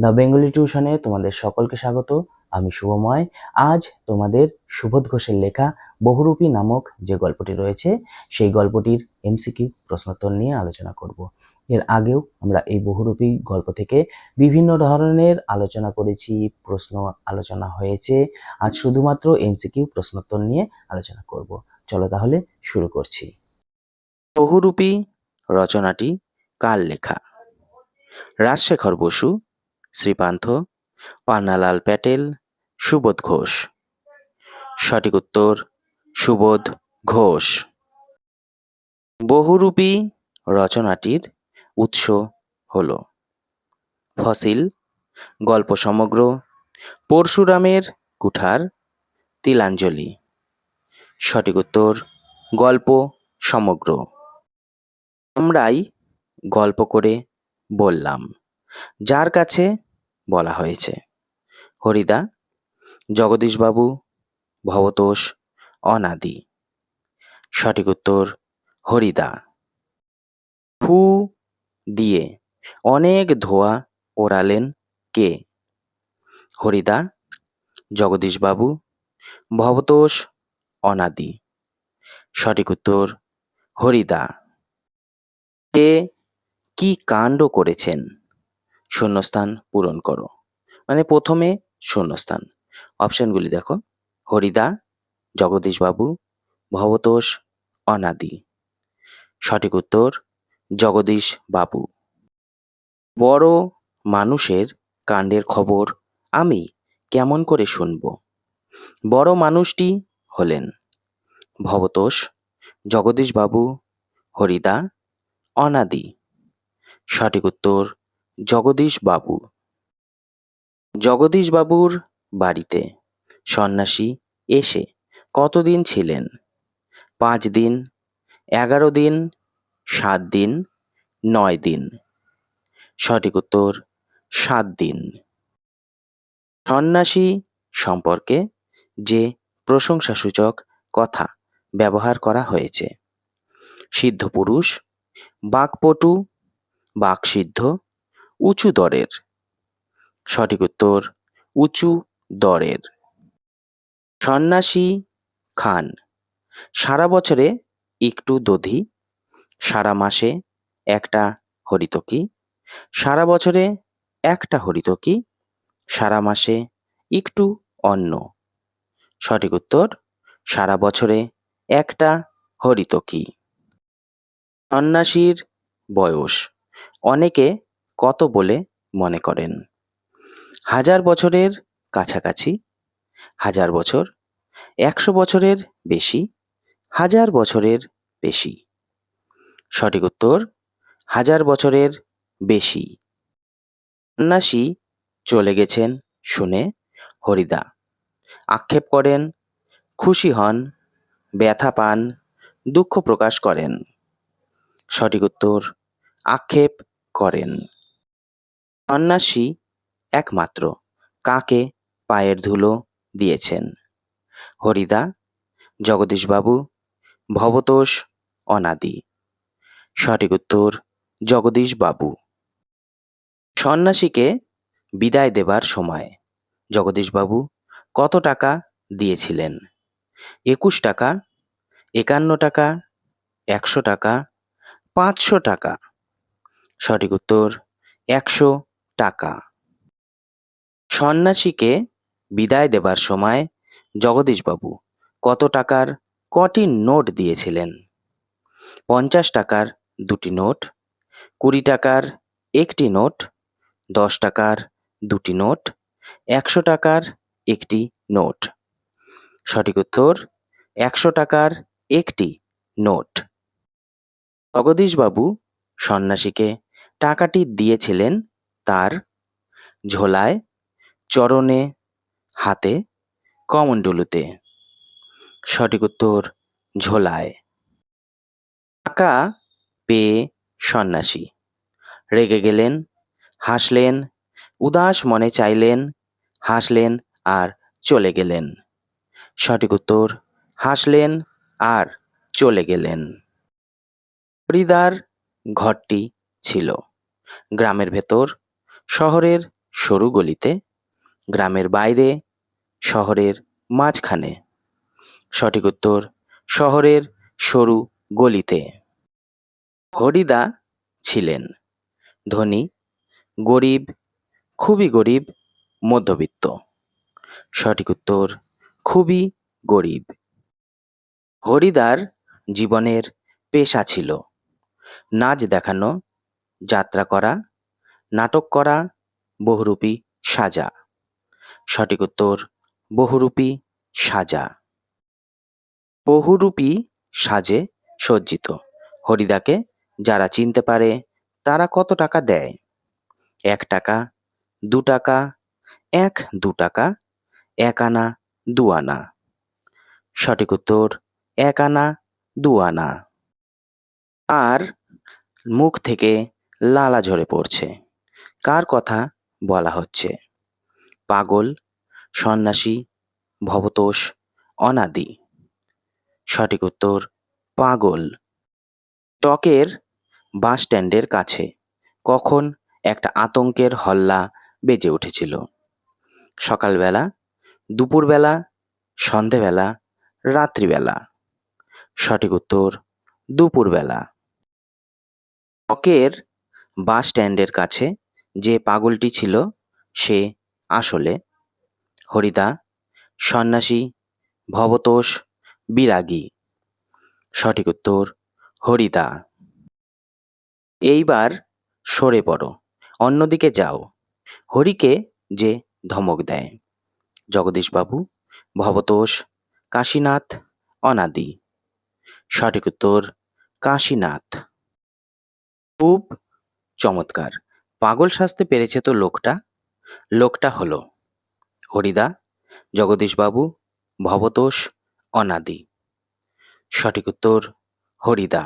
The Bengali টিউশনে তোমাদের সকলকে স্বাগত, আমি শুভময়। আজ তোমাদের সুবোধ ঘোষের লেখা বহুরূপী নামক যে গল্পটি রয়েছে, সেই গল্পটির এমসিকিউ প্রশ্নোত্তর নিয়ে আলোচনা করব। এর আগেও আমরা এই বহুরূপী গল্প থেকে বিভিন্ন ধরনের আলোচনা করেছি, প্রশ্ন আলোচনা হয়েছে, আজ শুধুমাত্র এমসিকিউ প্রশ্নোত্তর নিয়ে আলোচনা করব। চলো তাহলে শুরু করছি। বহুরূপী রচনাটি কার লেখা? রাজশেখর বসু শ্রীপান্থ পান্নালাল প্যাটেল, সুবোধ ঘোষ। সঠিক উত্তর, সুবোধ ঘোষ। বহুরূপী রচনাটির উৎস হল ফসিল, গল্প সমগ্র, পরশুরামের কুঠার, তিলাঞ্জলি। সঠিক উত্তর, গল্প সমগ্র। আমরাই গল্প করে বললাম। যার কাছে বলা হয়েছে। হরিদা, জগদীশবাবু, ভবতোষ, অনাদি। সঠিক উত্তর, হরিদা। ফু দিয়ে অনেক ধোয়া ওড়ালেন কে? হরিদা, জগদীশবাবু, ভবতোষ, অনাদি। সঠিক উত্তর, হরিদা। কে কি কাণ্ড করেছেন? শূন্যস্থান পূরণ করো। মানে প্রথমে শূন্যস্থান। অপশনগুলি দেখো। হরিদা, জগদীশবাবু, ভবতোষ, অনাদি। সঠিক উত্তর জগদীশ বাবু বড় মানুষের কাণ্ডের খবর আমি কেমন করে শুনব? বড় মানুষটি হলেন ভবতোষ, জগদীশবাবু, হরিদা, অনাদি। সঠিক উত্তর জগদীশ বাবু। জগদীশ বাবুর বাড়িতে সন্ন্যাসী এসে কতদিন ছিলেন? পাঁচ দিন, এগারো দিন, সাত দিন, নয় দিন। সঠিক উত্তর, সাত দিন। সন্ন্যাসী সম্পর্কে যে প্রশংসাসূচক কথা ব্যবহার করা হয়েছে। সিদ্ধ পুরুষ বাকপটু, বাকসিদ্ধ উঁচু দরের। সঠিক উত্তর, উঁচু দরের। সন্ন্যাসী খান, সারা বছরে একটু দধি, সারা মাসে একটা হরিতকি, সারা বছরে একটা হরিতকি, সারা মাসে একটু অন্ন। সঠিক উত্তর, সারা বছরে একটা হরিতকি। সন্ন্যাসীর বয়স, অনেকে কত বলে মনে করেন? হাজার বছরের কাছাকাছি, হাজার বছর, একশো বছরের বেশি, হাজার বছরের বেশি। সঠিক উত্তর, হাজার বছরের বেশি। সন্ন্যাসী চলে গেছেন শুনে হরিদা। আক্ষেপ করেন, খুশি হন, ব্যথা পান, দুঃখ প্রকাশ করেন। সঠিক উত্তর, আক্ষেপ করেন। সন্ন্যাসী একমাত্র, কাকে পায়ের ধুলো দিয়েছেন? হরিদা, জগদীশবাবু, ভবতোষ, অনাদি। সঠিক উত্তর, জগদীশবাবু। সন্ন্যাসীকে বিদায় দেবার সময় জগদীশবাবু কত টাকা দিয়েছিলেন? একুশ টাকা, একান্ন টাকা, একশো টাকা, পাঁচশো টাকা? সঠিক উত্তর, একশো টাকা। সন্ন্যাসীকে বিদায় দেবার সময় জগদীশবাবু কত টাকার কটি নোট দিয়েছিলেন? পঞ্চাশ টাকার দুটি নোট, কুড়ি টাকার একটি নোট, দশ টাকার দুটি নোট, একশো টাকার একটি নোট। সঠিক উত্তর, একশো টাকার একটি নোট। জগদীশবাবু সন্ন্যাসীকে টাকাটি দিয়েছিলেন তার ঝোলায়, চরণে, হাতে, কমণ্ডলুতে। সঠিক উত্তর, ঝোলায়। টাকা পেয়ে সন্ন্যাসী। রেগে গেলেন, হাসলেন, উদাস মনে চাইলেন, হাসলেন আর চলে গেলেন। সঠিক উত্তর, হাসলেন আর চলে গেলেন। হরিদার ঘরটি ছিল। গ্রামের ভেতর শহরের সরু গলিতে, গ্রামের বাইরে, শহরের মাঝখানে। সঠিক উত্তর, শহরের সরু গলিতে। হরিদা ছিলেন। ধনী, গরিব, খুবই গরিব, মধ্যবিত্ত। সঠিক উত্তর, খুবই গরিব। হরিদার জীবনের পেশা ছিল নাচ দেখানো, যাত্রা করা নাটক করা, বহুরূপী সাজা। সঠিক উত্তর, বহুরূপী সাজা। বহুরূপী সাজে সজ্জিত। হরিদাকে যারা চিনতে পারে, তারা কত টাকা দেয়? এক টাকা, দু টাকা, এক দু টাকা, এক আনা, দু আনা। সঠিক উত্তর, এক আনা, দু আনা। আর মুখ থেকে লালা ঝরে পড়ছে। কার কথা বলা হচ্ছে? পাগল, সন্ন্যাসী, ভবতোষ, অনাদি। সঠিক উত্তর, পাগল। চকের বাস স্ট্যান্ডের কাছে কখন একটা আতঙ্কের হল্লা বেজে উঠেছিল? সকালবেলা, দুপুরবেলা, সন্ধেবেলা, রাত্রিবেলা। সঠিক উত্তর, দুপুরবেলা। চকের বাস স্ট্যান্ডের কাছে যে পাগলটি ছিল, সে আসলে হরিদা, সন্ন্যাসী, ভবতোষ, বিরাগী। সঠিক উত্তর, হরিদা। এইবার সরে পড়ো, অন্যদিকে যাও। হরিকে যে ধমক দেয়, জগদীশবাবু, ভবতোষ, কাশীনাথ, অনাদি। সঠিক উত্তর, কাশীনাথ। খুব চমৎকার। পাগল সাজতে পেরেছে তো লোকটা? লোকটা হলো হরিদা জগদীশবাবু ভবতোষ অনাদি। সঠিক উত্তর হরিদা।